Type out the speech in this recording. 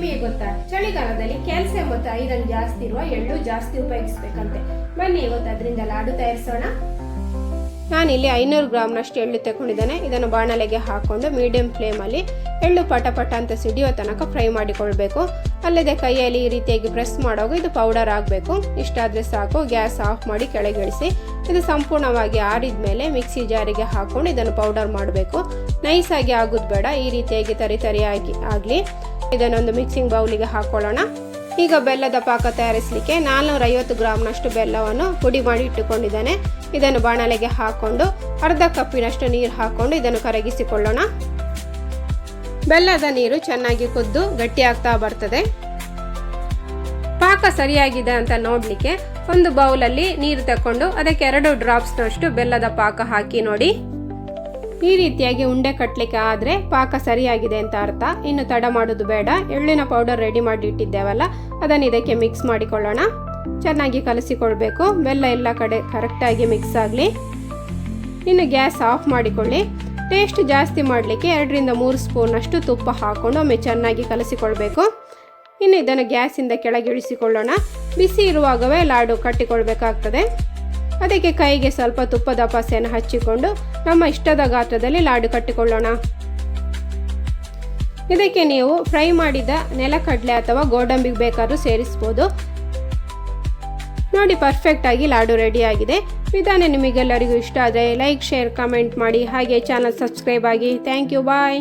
ನಿಮಗೆ ಗೊತ್ತಾ? ಚಳಿಗಾಲದಲ್ಲಿ ಕ್ಯಾಲ್ಸಿಯಂ ಮತ್ತು ಐರನ್ ಜಾಸ್ತಿ ಇರುವ ಎಳ್ಳು ಜಾಸ್ತಿ ಉಪಯೋಗಿಸ್ಬೇಕಂತೆ. ಬನ್ನಿ, ಇವತ್ತು ಅದರಿಂದ ಲಾಡು ತಯಾರಿಸೋಣ. ನಾನಿಲ್ಲಿ ಐನೂರು ಗ್ರಾಮ್ನಷ್ಟು ಎಳ್ಳು ತಗೊಂಡಿದ್ದೇನೆ ಇದನ್ನು ಬಾಣಲೆಗೆ ಹಾಕೊಂಡು ಮೀಡಿಯಂ ಫ್ಲೇಮಲ್ಲಿ ಎಳ್ಳು ಪಟ ಪಟ ಅಂತ ಸಿಡಿಯೋ ತನಕ ಫ್ರೈ ಮಾಡಿಕೊಳ್ಬೇಕು. ಅಲ್ಲದೆ ಕೈಯಲ್ಲಿ ಈ ರೀತಿಯಾಗಿ ಪ್ರೆಸ್ ಮಾಡೋವಾಗ ಇದು ಪೌಡರ್ ಆಗಬೇಕು. ಇಷ್ಟಾದರೆ ಸಾಕು, ಗ್ಯಾಸ್ ಆಫ್ ಮಾಡಿ ಕೆಳಗಿಳಿಸಿ. ಇದು ಸಂಪೂರ್ಣವಾಗಿ ಆರಿದ ಮೇಲೆ ಮಿಕ್ಸಿ ಜಾರಿಗೆ ಹಾಕೊಂಡು ಇದನ್ನು ಪೌಡರ್ ಮಾಡಬೇಕು. ನೈಸಾಗಿ ಆಗೋದು ಬೇಡ, ಈ ರೀತಿಯಾಗಿ ತರಿ ತರಿಯಾಗಿ ಆಗಲಿ. ಇದನ್ನೊಂದು ಮಿಕ್ಸಿಂಗ್ ಬೌಲಿಗೆ ಹಾಕೊಳ್ಳೋಣ. ಈಗ ಬೆಲ್ಲದ ಪಾಕ ತಯಾರಿಸಲಿಕ್ಕೆ ನಾಲ್ನೂರ ಐವತ್ತು ಗ್ರಾಮ್ನಷ್ಟು ಬೆಲ್ಲವನ್ನು ಪುಡಿ ಮಾಡಿ ಇಟ್ಟುಕೊಂಡಿದ್ದೇನೆ. ಇದನ್ನು ಬಾಣಲೆಗೆ ಹಾಕೊಂಡು ಅರ್ಧ ಕಪ್ಪಿನಷ್ಟು ನೀರು ಹಾಕೊಂಡು ಇದನ್ನು ಕರಗಿಸಿಕೊಳ್ಳೋಣ. ಬೆಲ್ಲದ ನೀರು ಚೆನ್ನಾಗಿ ಕುದ್ದು ಗಟ್ಟಿಯಾಗ್ತಾ ಬರ್ತದೆ. ಪಾಕ ಸರಿಯಾಗಿದೆ ಅಂತ ನೋಡಲಿಕ್ಕೆ ಒಂದು ಬೌಲಲ್ಲಿ ನೀರು ತಕೊಂಡು ಅದಕ್ಕೆ ಎರಡು ಡ್ರಾಪ್ಸ್ನಷ್ಟು ಬೆಲ್ಲದ ಪಾಕ ಹಾಕಿ ನೋಡಿ. ಈ ರೀತಿಯಾಗಿ ಉಂಡೆ ಕಟ್ಟಲಿಕ್ಕೆ ಆದರೆ ಪಾಕ ಸರಿಯಾಗಿದೆ ಅಂತ ಅರ್ಥ. ಇನ್ನು ತಡ ಮಾಡೋದು ಬೇಡ. ಎಳ್ಳಿನ ಪೌಡರ್ ರೆಡಿ ಮಾಡಿ ಇಟ್ಟಿದ್ದೇವಲ್ಲ, ಅದನ್ನು ಇದಕ್ಕೆ ಮಿಕ್ಸ್ ಮಾಡಿಕೊಳ್ಳೋಣ. ಚೆನ್ನಾಗಿ ಕಲಸಿಕೊಳ್ಬೇಕು. ಬೆಲ್ಲ ಎಲ್ಲ ಕಡೆ ಕರೆಕ್ಟಾಗಿ ಮಿಕ್ಸ್ ಆಗಲಿ. ಇನ್ನು ಗ್ಯಾಸ್ ಆಫ್ ಮಾಡಿಕೊಳ್ಳಿ. ಟೇಸ್ಟ್ ಜಾಸ್ತಿ ಮಾಡಲಿಕ್ಕೆ ಎರಡರಿಂದ ಮೂರು ಸ್ಪೂನಷ್ಟು ತುಪ್ಪ ಹಾಕ್ಕೊಂಡು ಒಮ್ಮೆ ಚೆನ್ನಾಗಿ ಕಲಸಿಕೊಳ್ಬೇಕು. ಇನ್ನು ಇದನ್ನು ಗ್ಯಾಸಿಂದ ಕೆಳಗಿಳಿಸಿಕೊಳ್ಳೋಣ. ಬಿಸಿ ಇರುವಾಗವೇ ಲಾಡು ಕಟ್ಟಿಕೊಳ್ಬೇಕಾಗ್ತದೆ. ಅದಕ್ಕೆ ಕೈಗೆ ಸ್ವಲ್ಪ ತುಪ್ಪದ ಪಸೆಯನ್ನು ಹಚ್ಚಿಕೊಂಡು ನಮ್ಮ ಇಷ್ಟದ ಗಾತ್ರದಲ್ಲಿ ಲಾಡು ಕಟ್ಟಿಕೊಳ್ಳೋಣ. ಇದಕ್ಕೆ ನೀವು ಫ್ರೈ ಮಾಡಿದ ನೆಲಕಡಲೆ ಅಥವಾ ಗೋಡಂಬಿಗೆ ಬೇಕಾದರೂ ಸೇರಿಸ್ಬೋದು. ನೋಡಿ ಪರ್ಫೆಕ್ಟ್ ಆಗಿ ಲಾಡು ರೆಡಿ ಆಗಿದೆ. ವಿಧಾನ ನಿಮಗೆಲ್ಲರಿಗೂ ಇಷ್ಟ ಆದರೆ ಲೈಕ್ ಶೇರ್ ಕಮೆಂಟ್ ಮಾಡಿ. ಹಾಗೆ ಚಾನಲ್ ಸಬ್ಸ್ಕ್ರೈಬ್ ಆಗಿ. Thank you bye